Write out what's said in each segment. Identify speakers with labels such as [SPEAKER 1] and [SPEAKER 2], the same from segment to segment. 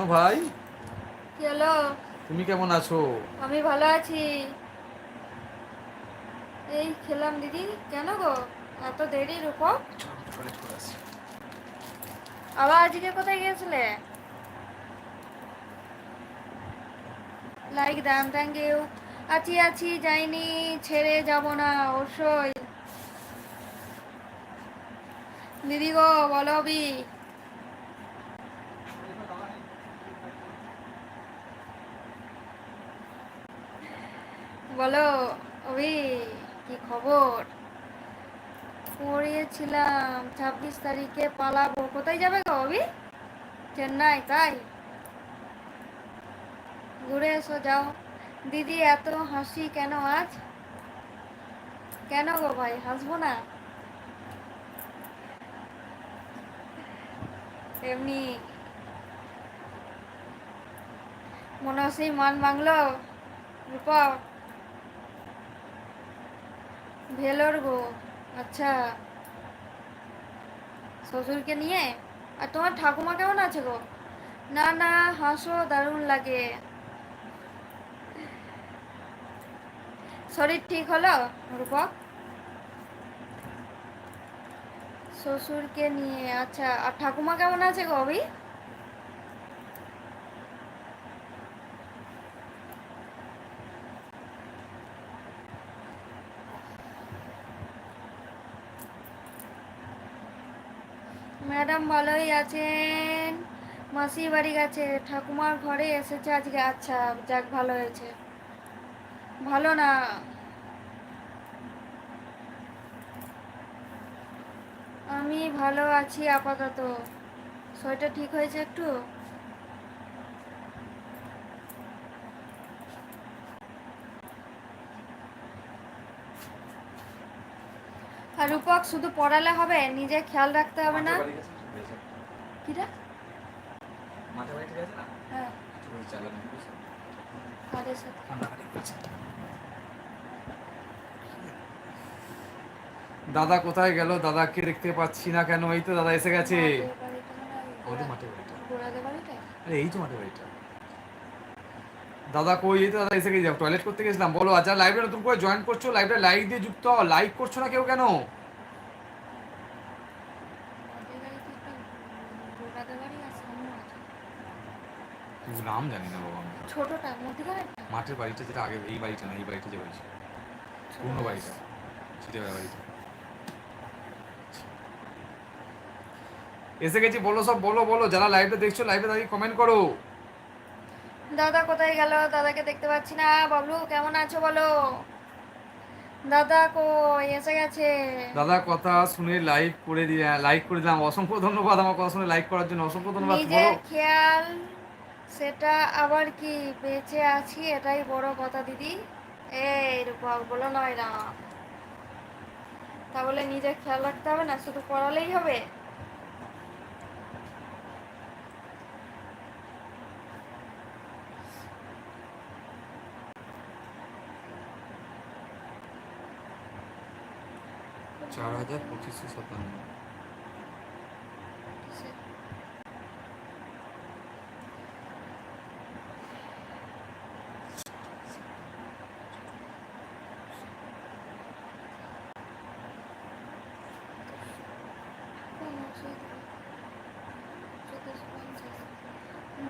[SPEAKER 1] কেন ভাই?
[SPEAKER 2] কি হলো?
[SPEAKER 1] তুমি কেমন আছো?
[SPEAKER 2] আমি ভালো আছি। এই খেলাম দিদি। কেন গো? এত দেরি রূপক? আবার আজকে কোথায় গিয়েছিলে? লাইক দাম থ্যাংক ইউ আছি আছি যাইনি ছেড়ে যাব না অবশ্যই। দিদি গো বলো বলো অভি কি খবর? পড়িয়েছিলাম, ছাব্বিশ তারিখে পালাবো। কোথায় যাবে গো অভি? চেন্নাই, তাই? ঘুরে এসো, যাও। দিদি, এত হাসি কেন আজ? কেন গো ভাই, হাসবো না? এমনি মনে হয় সেই মান বাংলো রূপক ভেলোর গো। আচ্ছা। শ্বশুরকে নিয়ে? আর তোমার ঠাকুমা কেমন আছে গো? না না, হাসো, দারুণ লাগে। শরীর ঠিক হলো, রূপক? শ্বশুরকে নিয়ে আচ্ছা। আর ঠাকুমা কেমন আছে গো, অভি? ম্যাডাম ভালোই আছেন? মাসি বাড়ি গেছে, ঠাকুমার ঘরে এসেছে আজকে। আচ্ছা যাক, ভালো হয়েছে। ভালো না? আমি ভালো আছি, আপাতত। শরীরটা ঠিক হয়েছে একটু? রূপক শুধু পড়ালে হবে? নিজে খেয়াল রাখতে হবে না? হ্যাঁ।
[SPEAKER 1] দাদা কোথায় গেল? দাদাকে দেখতে পাচ্ছি না কেন? এই তো দাদা এসে গেছে। এই তো মাঠের বাড়িটা। দাদা কই দাদা এসে গেছে টয়লেট করতে গেছিলাম। বলো আচ্ছা লাইভে নতুন করে জয়েন করছ? লাইভটা লাইক দিয়ে যুক্ত হও লাইক করছ না কেউ কেন? নাম জানি না বাবা
[SPEAKER 2] ছোটটা
[SPEAKER 1] মাঠের বাড়িটা যেটা আগে এই বাড়িটা না এই বাড়িটা যে বাড়ি ছিল। পূর্ণ বাড়িটা ছিটেবেলা বাড়িটা। এসে গেছি বলো সব বলো বলো যারা লাইভটা দেখছ লাইভে দাঁড়িয়ে কমেন্ট করো।
[SPEAKER 2] দাদা কোথায় গেল? দাদাকে দেখতে পাচ্ছি না। বাবলু কেমন আছো বলো? দাদা কই? এসে গেছে।
[SPEAKER 1] দাদা কথা শুনে লাইক করে দিয়ে লাইক করে দিলাম। অসংখ্য ধন্যবাদ আমার কথা শুনে লাইক করার জন্য। অসংখ্য ধন্যবাদ
[SPEAKER 2] নিজের খেয়াল সেটা আবার কি বেঁচে আছি? এটাই বড় কথা দিদি। এই রূপক বলো নয় না তাহলে নিজের খেয়াল রাখতে হবে না? শুধু পড়ালেই হবে?
[SPEAKER 1] চার হাজার পঁচিশশো সাতান্ন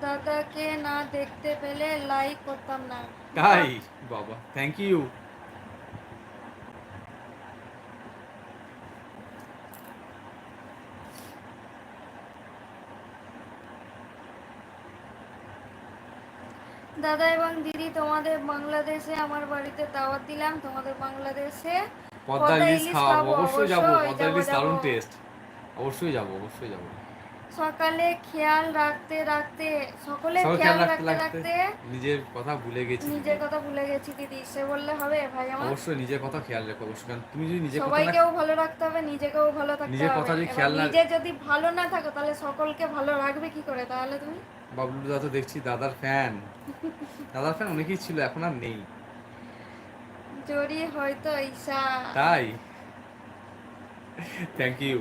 [SPEAKER 2] দাদাকে না দেখতে পেলে লাইক করতাম না।
[SPEAKER 1] তাই? বাবা থ্যাংক ইউ
[SPEAKER 2] দাদা এবং দিদি তোমাদের বাংলাদেশে আমার বাড়িতে দাওয়াত দিলাম। তোমাদের বাংলাদেশে
[SPEAKER 1] পদ্মা ইলিশ খাওয়াবো। অবশ্যই যাব। পদ্মা ইলিশ দারুণ
[SPEAKER 2] যাব।
[SPEAKER 1] টেস্ট অবশ্যই যাব অবশ্যই যাব।
[SPEAKER 2] সকালে খেয়াল রাখতে রাখতে সকলে খেয়াল রাখতে
[SPEAKER 1] রাখতে নিজের কথা ভুলে গেছি।
[SPEAKER 2] নিজের কথা ভুলে গেছি দিদি সে বললে হবে ভাই আমার।
[SPEAKER 1] অবশ্যই নিজের কথা খেয়াল রেখো অবশ্যই কারণ তুমি যদি নিজের কথা
[SPEAKER 2] সবাইকেও ভালো রাখতে হবে নিজেকেও ভালো থাকতে হবে নিজের
[SPEAKER 1] কথা যদি খেয়াল না-
[SPEAKER 2] নিজে যদি ভালো না থাকো তাহলে সকলকে ভালো রাখবে কি করে তাহলে তুমি?
[SPEAKER 1] বাবলু দা তো দেখছি দাদার ফ্যান। দাদার ফ্যান অনেকেই ছিল এখন আর নেই।
[SPEAKER 2] জড়ি হয়তো ঈশা।
[SPEAKER 1] তাই? Thank you